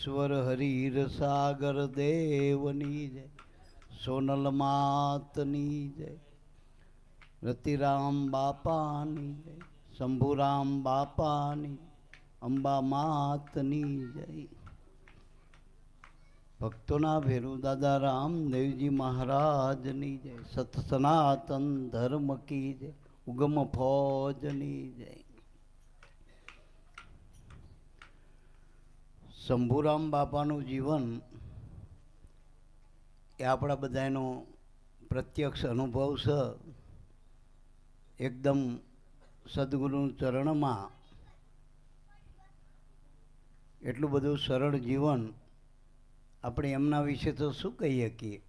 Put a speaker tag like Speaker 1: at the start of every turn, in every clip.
Speaker 1: ઈશ્વર હરીર સાગર દેવની જય સોનલ માતની જય રતિરામ બાપાની જય શંભુરામ બાપાની અંબા માતની જય ભક્તોના ભેરુ દાદા રામદેવજી મહારાજની જય સત સનાતન ધર્મ કી જય ઉગમ ફોજની જય શંભુરામ બાપાનું જીવન એ આપણા બધાનો પ્રત્યક્ષ અનુભવ છે. એકદમ સદગુરુ ચરણમાં એટલું બધું સરળ જીવન આપણે એમના વિશે તો શું કહી શકીએ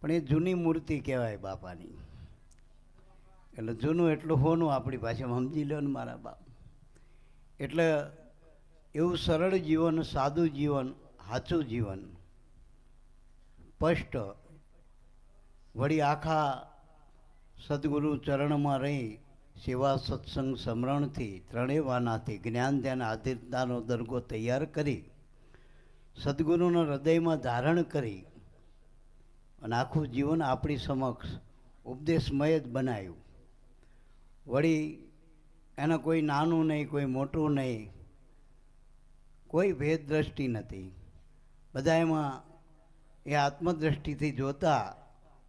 Speaker 1: પણ એ જૂની મૂર્તિ કહેવાય બાપાની. એટલે જૂનું એટલું હોનું આપણી પાસે સમજી લો ને મારા બાપ. એટલે એવું સરળ જીવન, સાદું જીવન સાચું જીવન. સ્પષ્ટ. વળી આખા સદગુરુ ચરણમાં રહી સેવા, સત્સંગ, સમરણથી, ત્રણેય વાનાથી, જ્ઞાન, ધ્યાન આધીરતાનો દરગો તૈયાર કરી સદગુરુના હૃદયમાં ધારણ કરી અને આખું જીવન આપણી સમક્ષ ઉપદેશમય જ બનાવ્યું વળી એને કોઈ નાનું નહીં, કોઈ મોટું નહીં કોઈ ભેદ દ્રષ્ટિ નથી. બધા એમાં એ આત્મદ્રષ્ટિથી જોતા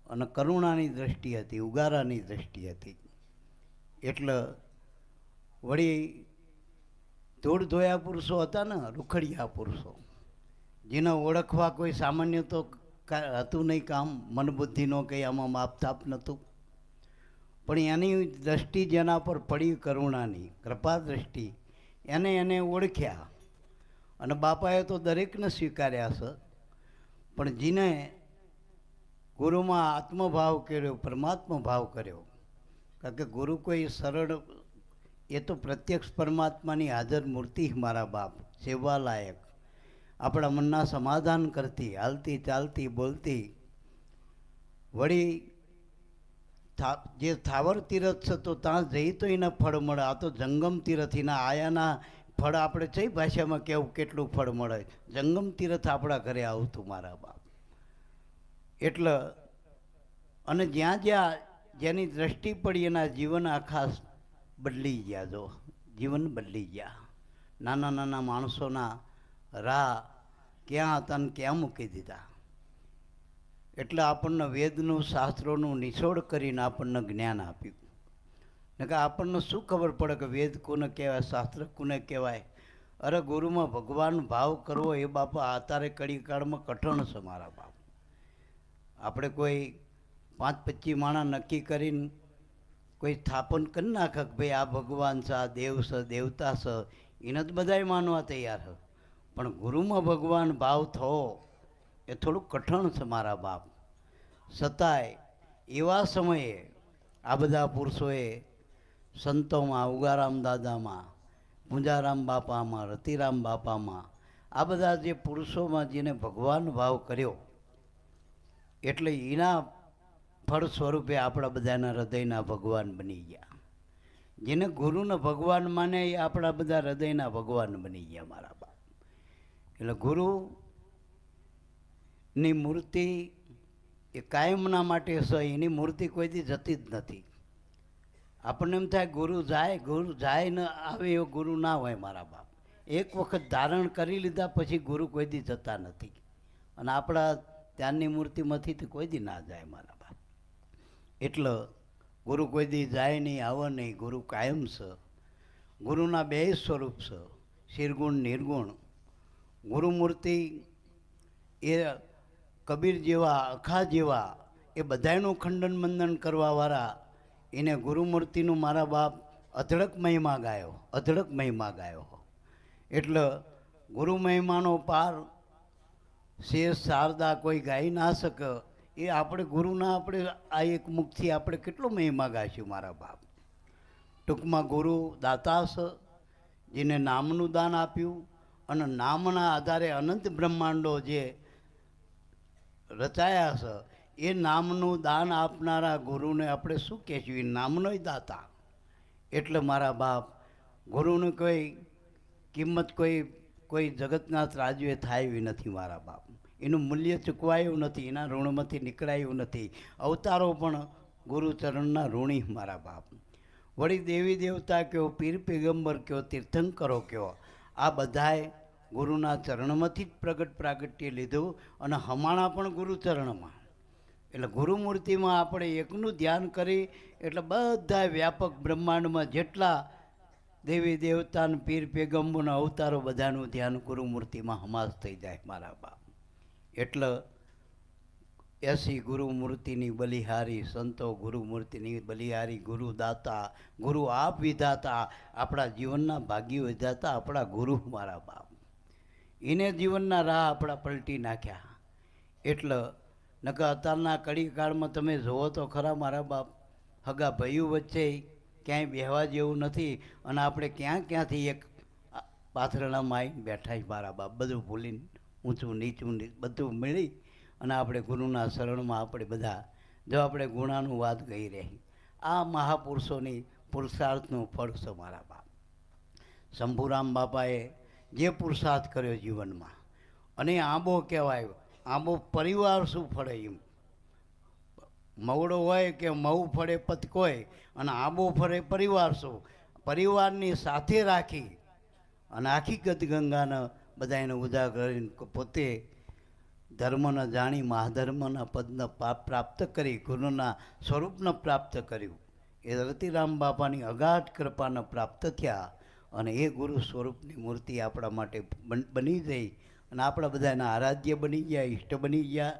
Speaker 1: અને કરુણાની દ્રષ્ટિ હતી, ઉગારાની દ્રષ્ટિ હતી. એટલે વળી ધૂળ ધોયા પુરુષો હતા ને, રૂખડિયા પુરુષો. જેને ઓળખવા કોઈ સામાન્ય તો હતું નહીં કામ મનબુદ્ધિનો કંઈ, આમાં માપતાપ નહોતું. પણ એની દ્રષ્ટિ જેના પર પડી કરુણાની કૃપા દ્રષ્ટિ એને એને ઓળખ્યા. અને બાપાએ તો દરેકને સ્વીકાર્યા છે. પણ જેને ગુરુમાં આત્મભાવ કર્યો, પરમાત્મા ભાવ કર્યો. કારણ કે ગુરુ કોઈ સરળ, એ તો પ્રત્યક્ષ પરમાત્માની હાજર મૂર્તિ મારા બાપ સેવા લાયક આપણા મનના સમાધાન કરતી, હાલતી, ચાલતી, બોલતી. વળી જે થાવર તીરથ છે તો ત્યાં જઈ તો એના ફળ મળે. આ તો જંગમ તીરથ એના આયાના ફળ આપણે કઈ ભાષામાં કેવું, કેટલું ફળ મળે? જંગમ તીરથ આપણા ઘરે આવતું મારા બાપ. એટલે, અને જ્યાં જ્યાં જેની દ્રષ્ટિ પડી એના જીવન આખા બદલી ગયા, જો. જીવન બદલી ગયા. નાના નાના માણસોના રાહ ક્યાં હતા ને ક્યાં મૂકી દીધા. એટલે આપણને વેદનું શાસ્ત્રોનું નિચોડ કરીને આપણને જ્ઞાન આપ્યું. કે આપણને શું ખબર પડે કે વેદ કોને કહેવાય, શાસ્ત્ર કોને કહેવાય? અરે ગુરુમાં ભગવાન ભાવ કરવો એ બાપા અત્યારે કડી કાળમાં કઠણ છે મારા બાપ. આપણે કોઈ પાંચ પચીસ માણા નક્કી કરીને કોઈ સ્થાપન કરી નાખે કે ભાઈ આ ભગવાન છે, આ દેવ છે, દેવતા છે, એને જ બધાય માનવા તૈયાર છે. પણ ગુરુમાં ભગવાન ભાવ થવો એ થોડુંક કઠણ છે મારા બાપ. છતાંય એવા સમયે આ બધા પુરુષોએ સંતોમાં, ઉગારામ દાદામાં, પૂંજારામ બાપામાં, રતિરામ બાપામાં, આ બધા જે પુરુષોમાં જેને ભગવાન ભાવ કર્યો, એટલે એના ફળ સ્વરૂપે આપણા બધાના હૃદયના ભગવાન બની ગયા. જેને ગુરુને ભગવાન માને એ આપણા બધા હૃદયના ભગવાન બની ગયા મારા બાપ. એટલે ગુરુની મૂર્તિ એ કાયમના માટે છે, એની મૂર્તિ કોઈથી જતી જ નથી. આપણને એમ થાય, ગુરુ જાય ગુરુ જાય ને આવે એવો ગુરુ ના હોય મારા બાપ. એક વખત ધારણ કરી લીધા, પછી ગુરુ કોઈ દી જતા નથી. અને આપણા ત્યાંની મૂર્તિમાંથી તો કોઈ દી ના જાય મારા બાપ. એટલે ગુરુ કોઈ દી જાય નહીં, આવે નહીં, ગુરુ કાયમ છે. ગુરુના બે સ્વરૂપ છે, શિરગુણ, નિર્ગુણ. ગુરુમૂર્તિ એ કબીર જેવા, અખા જેવા, એ બધાયનું ખંડન મંદન કરવાવાળા એને ગુરુમૂર્તિનું મારા બાપ અધડક મહિમા ગાયો અધડક મહિમા ગાયો એટલે ગુરુ મહિમાનો પાર શેષ શારદા કોઈ ગાઈ ના શકે, એ આપણે ગુરુના આપણે આ એક મુખથી આપણે કેટલો મહિમા ગાઈશું મારા બાપ. ટૂંકમાં ગુરુ દાતા છે જેને નામનું દાન આપ્યું અને નામના આધારે અનંત બ્રહ્માંડો જે રચાયા છે એ નામનું દાન આપનારા ગુરુને આપણે શું કહેશું? એ નામનોય દાતા. એટલે મારા બાપ, ગુરુનું કોઈ કિંમત કોઈ કોઈ જગતના ત્રાજવે થાય એવી નથી મારા બાપ. એનું મૂલ્ય ચૂકવાયું નથી, એના ઋણમાંથી નીકળાયું નથી. અવતારો પણ ગુરુચરણના ઋણી મારા બાપ. વળી દેવી દેવતા કયો, પીર પેગંબર કયો, તીર્થંકરો કયો, આ બધાએ ગુરુના ચરણમાંથી જ પ્રગટ પ્રાગટ્ય લીધું અને હમાણા પણ ગુરુચરણમાં. એટલે ગુરુમૂર્તિમાં આપણે એકનું ધ્યાન કરી, એટલે બધા વ્યાપક બ્રહ્માંડમાં જેટલા દેવી દેવતાને, પીર પેગંબરના અવતારો બધાનું ધ્યાન ગુરુમૂર્તિમાં હમાસ થઈ જાય મારા બાપ. એટલે એસી ગુરુમૂર્તિની બલિહારી સંતો, ગુરુમૂર્તિની બલિહારી ગુરુદાતા, ગુરુ આપ વિધાતા, આપણા જીવનના ભાગ્ય વિધાતા, આપણા ગુરુ મારા બાપ. એને જીવનના રાહ આપણા પલટી નાખ્યા. એટલે નકર અત્યારના કડી કાળમાં તમે જુઓ તો ખરા મારા બાપ, હગા ભાઈઓ વચ્ચે ક્યાંય બેહવા જેવું નથી અને આપણે ક્યાં ક્યાંથી એક પાથરણા માય બેઠા છે મારા બાપ. બધું ભૂલીને ઊંચું નીચું બધું મળી અને આપણે ગુરુના શરણમાં આપણે બધા, જો આપણે ગુણાનું વાત કહી રહી. આ મહાપુરુષોની પુરુષાર્થનું ફળ છે મારા બાપ. શંભુરામ બાપાએ જે પુરુષાર્થ કર્યો જીવનમાં, અને આંબો કહેવાય આંબો પરિવાર શું ફળે એમ? મવડો હોય કે મઉ ફળે પતકોય અને આંબો ફળે પરિવાર શું? પરિવારની સાથે રાખી અને આખી ગદગંગાને બધા એને ઉજાગર કરીને પોતે ધર્મને જાણી, મહાધર્મના પદને પ્રાપ્ત કરી, ગુરુના સ્વરૂપને પ્રાપ્ત કર્યું. એ રતિરામ બાપાની અગાઢ કૃપાને પ્રાપ્ત થયા અને એ ગુરુ સ્વરૂપની મૂર્તિ આપણા માટે બની ગઈ. અને આપણા બધાના આરાધ્ય બની ગયા, ઈષ્ટ બની ગયા,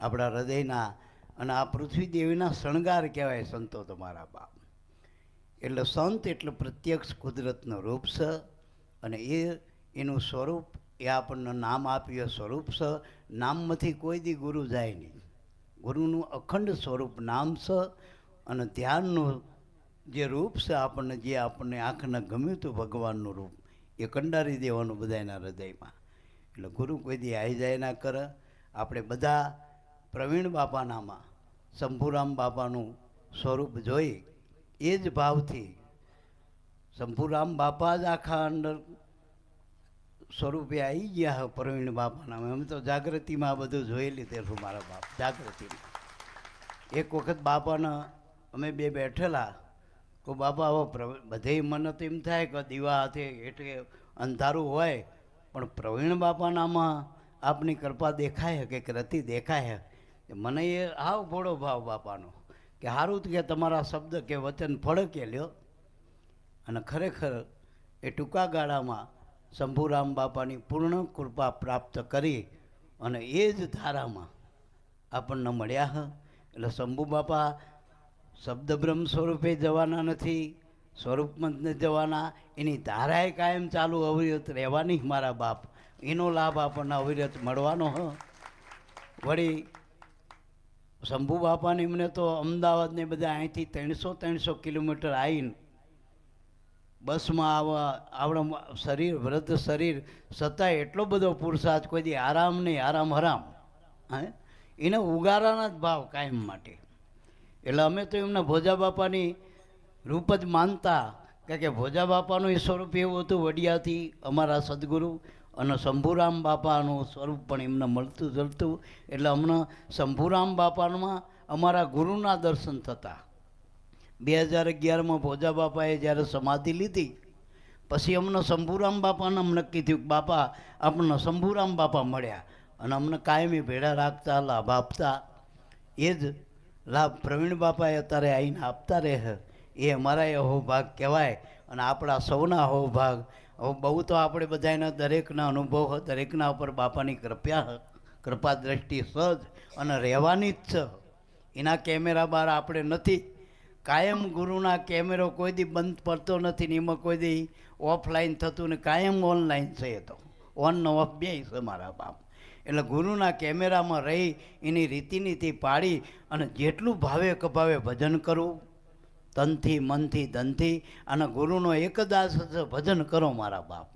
Speaker 1: આપણા હૃદયના અને આ પૃથ્વી દેવીના શણગાર કહેવાય સંતો તમારા બાપ. એટલે સંત એટલે પ્રત્યક્ષ કુદરતનો રૂપ છે અને એ, એનું સ્વરૂપ, એ આપણને નામ આપ્યું સ્વરૂપ છે નામમાંથી કોઈ દી ગુરુ જાય નહીં. ગુરુનું અખંડ સ્વરૂપ નામ છે અને ધ્યાનનું જે રૂપ છે આપણને, જે આપણને આંખને ગમ્યું હતું ભગવાનનું રૂપ, એ કંડારી દેવાનું બધાના હૃદયમાં. એટલે ગુરુ કોઈ દી આવી જાય ના કરે. આપણે બધા પ્રવીણ બાપાનામાં, શંભુરામ બાપાનું સ્વરૂપ જોઈ, એ જ ભાવથી શંભુરામ બાપા જ આખા અંદર સ્વરૂપે આવી ગયા પ્રવીણ બાપાના અમે તો જાગૃતિમાં આ બધું જોઈ લીધેલું મારા બાપ, જાગૃતિમાં. એક વખત બાપાના અમે બે બેઠેલા તો બાપા, હવે બધે મને તો એમ થાય કે દીવા હાથે એટલે અંધારું હોય પણ પ્રવીણ બાપાનામાં આપની કૃપા દેખાય કે રતિ દેખાય? મને એ હાવ ભોળો ભાવ બાપાનો. કે સારું કે તમારા શબ્દ કે વચન ફળકે લ્યો. અને ખરેખર એ ટૂંકા ગાળામાં શંભુરામ બાપાની પૂર્ણ કૃપા પ્રાપ્ત કરી અને એ જ ધારામાં આપણને મળ્યા હ. એટલે શંભુ બાપા શબ્દ બ્રહ્મ સ્વરૂપે જવાના નથી. સ્વરૂપમાં જ નથી જવાના, એની ધારાએ કાયમ ચાલુ અવિરત રહેવાની મારા બાપ. એનો લાભ આપણને અવિરત મળવાનો, હ. વળી શંભુ બાપાને એમને તો અમદાવાદને બધા અહીંથી ત્રણસો ત્રણસો કિલોમીટર આવીને બસમાં આવા આપણા શરીર, વૃદ્ધ શરીર છતાંય એટલો બધો પુરુષાર્થ કોઈ દી આરામ નહીં, આરામ હરામ. હે? એને ઉગારાના જ ભાવ કાયમ માટે. એટલે અમે તો એમના ભોજા બાપાની રૂપ જ માનતા, કારણ કે ભોજા બાપાનું એ સ્વરૂપ એવું હતું, વડિયાથી અમારા સદગુરુ અને શંભુરામ બાપાનું સ્વરૂપ પણ એમને મળતું જલતું એટલે અમને શંભુરામ બાપામાં અમારા ગુરુના દર્શન થતા. બે હજાર અગિયારમાં ભોજા બાપાએ જ્યારે સમાધિ લીધી, પછી અમને શંભુરામ બાપાને અમને થયું બાપા, આપણને શંભુરામ બાપા મળ્યા અને અમને કાયમી ભેળા રાખતા, લાભ આપતા. એ જ લાભ પ્રવીણ બાપાએ અત્યારે આવીને આપતા રહે એ અમારા એ અહોભાગ કહેવાય અને આપણા સૌના અહોભાગ. ભાગ બહુ તો આપણે બધાના દરેકના અનુભવ દરેકના ઉપર બાપાની કૃપા કૃપા દ્રષ્ટિ સજ અને રહેવાની જ છે. એના કેમેરા બહાર આપણે નથી. કાયમ ગુરુના કેમેરો કોઈ દી બંધ પડતો નથી ને એમાં કોઈ દી ઓફલાઈન થતું ને કાયમ ઓનલાઈન છે એ તો. ઓન ને ઓફ બે છે મારા બાપ. એટલે ગુરુના કેમેરામાં રહી એની રીતિનીતિ પાડી અને જેટલું ભાવે કભાવે ભજન કરવું તનથી મનથી, ધનથી અને ગુરુનો એક દાસ ભજન કરો મારા બાપ.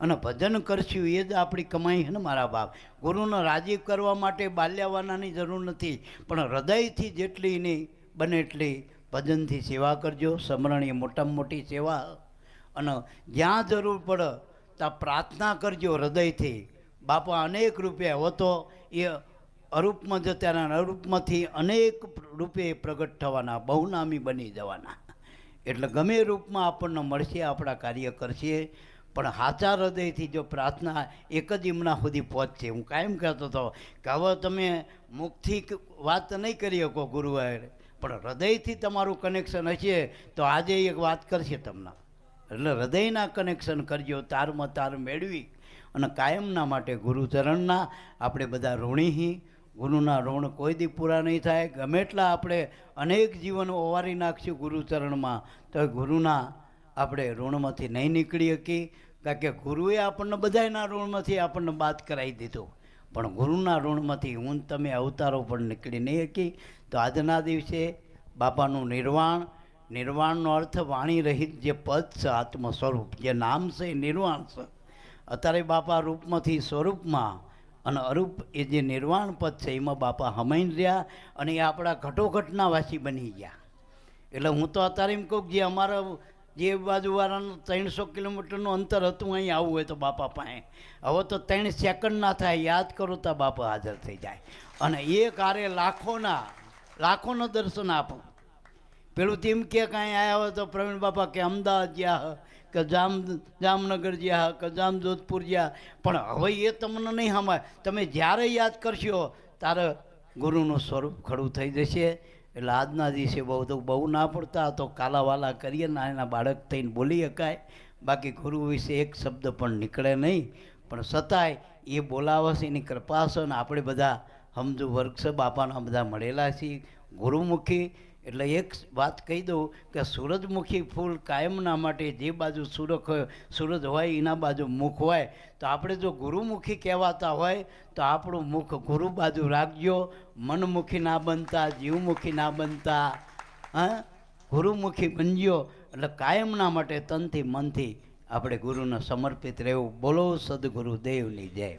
Speaker 1: અને ભજન કરશું એ જ આપણી કમાઈ છે ને મારા બાપ. ગુરુને રાજી કરવા માટે બાલ્યાવાનાની જરૂર નથી, પણ હૃદયથી જેટલી એની બને એટલી ભજનથી સેવા કરજો. સમરણીય મોટામાં મોટી સેવા. અને જ્યાં જરૂર પડે ત્યાં પ્રાર્થના કરજો હૃદયથી. બાપા અનેક રૂપે હવે તો એ અરૂપમાં જતા અરૂપમાંથી અનેક રૂપે પ્રગટ થવાના, બહુનામી બની જવાના. એટલે ગમે રૂપમાં આપણને મળશે, આપણા કાર્ય કરશે, પણ સાચા હૃદયથી જો પ્રાર્થના એક જ એમના સુધી પહોંચશે. હું કાયમ કહેતો હતો કે હવે તમે મુખથી વાત નહીં કરી શકો ગુરુવારે, પણ હૃદયથી તમારું કનેક્શન હશે, તો આજે એક વાત કરશે તમને. એટલે હૃદયના કનેક્શન કરજો, તારમાં તાર મેળવી અને કાયમના માટે ગુરુચરણના, આપણે બધા ઋણીહી ગુરુના ઋણ કોઈ દી પૂરા નહીં થાય. ગમે એટલા આપણે અનેક જીવન ઓવારી નાખશું ગુરુચરણમાં તો ગુરુના આપણે ઋણમાંથી નહીં નીકળી શકી કારણ કે ગુરુએ આપણને બધાયના ઋણમાંથી આપણને બાદ કરાવી દીધું. પણ ગુરુના ઋણમાંથી હું તમે અવતારો પણ નીકળી નહીં શકી તો આજના દિવસે બાપાનું નિર્વાણ, નિર્વાણનો અર્થ વાણી રહિત જે પદ છે આત્મ સ્વરૂપ જે નામ છે એ નિર્વાણ છે. અત્યારે બાપા રૂપમાંથી સ્વરૂપમાં અને અરૂપ એ જે નિર્વાણ પદ છે, એમાં બાપા હમાઈ રહ્યા અને એ આપણા ઘટોઘટના વાસી બની ગયા. એટલે હું તો અત્યારે એમ કહું જે અમારા જે બાજુવાળાનું ત્રણસો કિલોમીટરનું અંતર હતું, અહીં આવવું હોય તો બાપા પાસે. હવે તો ત્રણ સેકન્ડ ના થાય, યાદ કરો તો બાપા હાજર થઈ જાય. અને એ કાર્ય લાખોના લાખોના દર્શન આપો. પેલું તેમ કે કાંઈ આવ્યા હોય તો પ્રવીણ બાપા કે, અમદાવાદ ગયા કે જામ જામનગર જ્યાં કે જામ જોધપુર જ્યાં. પણ હવે એ તમને નહીં હમાય. તમે જ્યારે યાદ કરશો ત્યારે ગુરુનું સ્વરૂપ ખડું થઈ જશે. એટલે આજના દિવસે બહુ તો બહુ ના પડતા, તો કાલાવાલા કરીએ ને એના બાળક થઈને બોલી શકાય બાકી ગુરુ વિશે એક શબ્દ પણ નીકળે નહીં. પણ છતાંય એ બોલાવે છે, એની કૃપા છે ને આપણે બધા સમજુ વર્ગ છે બાપાના બધા મળેલા છીએ. ગુરુમુખી એટલે એક વાત કહી દઉં કે સૂરજમુખી ફૂલ કાયમના માટે જે બાજુ સૂરખ સૂરજ હોય, એના બાજુ મુખ હોય, તો આપણે જો ગુરુમુખી કહેવાતા હોય, તો આપણું મુખ ગુરુ બાજુ રાખજો. મનમુખી ના બનતા, જીવમુખી ના બનતા, હા? ગુરુમુખી બનજો. એટલે કાયમના માટે તનથી મનથી આપણે ગુરુને સમર્પિત રહેવું. બોલો સદગુરુ દેવની જય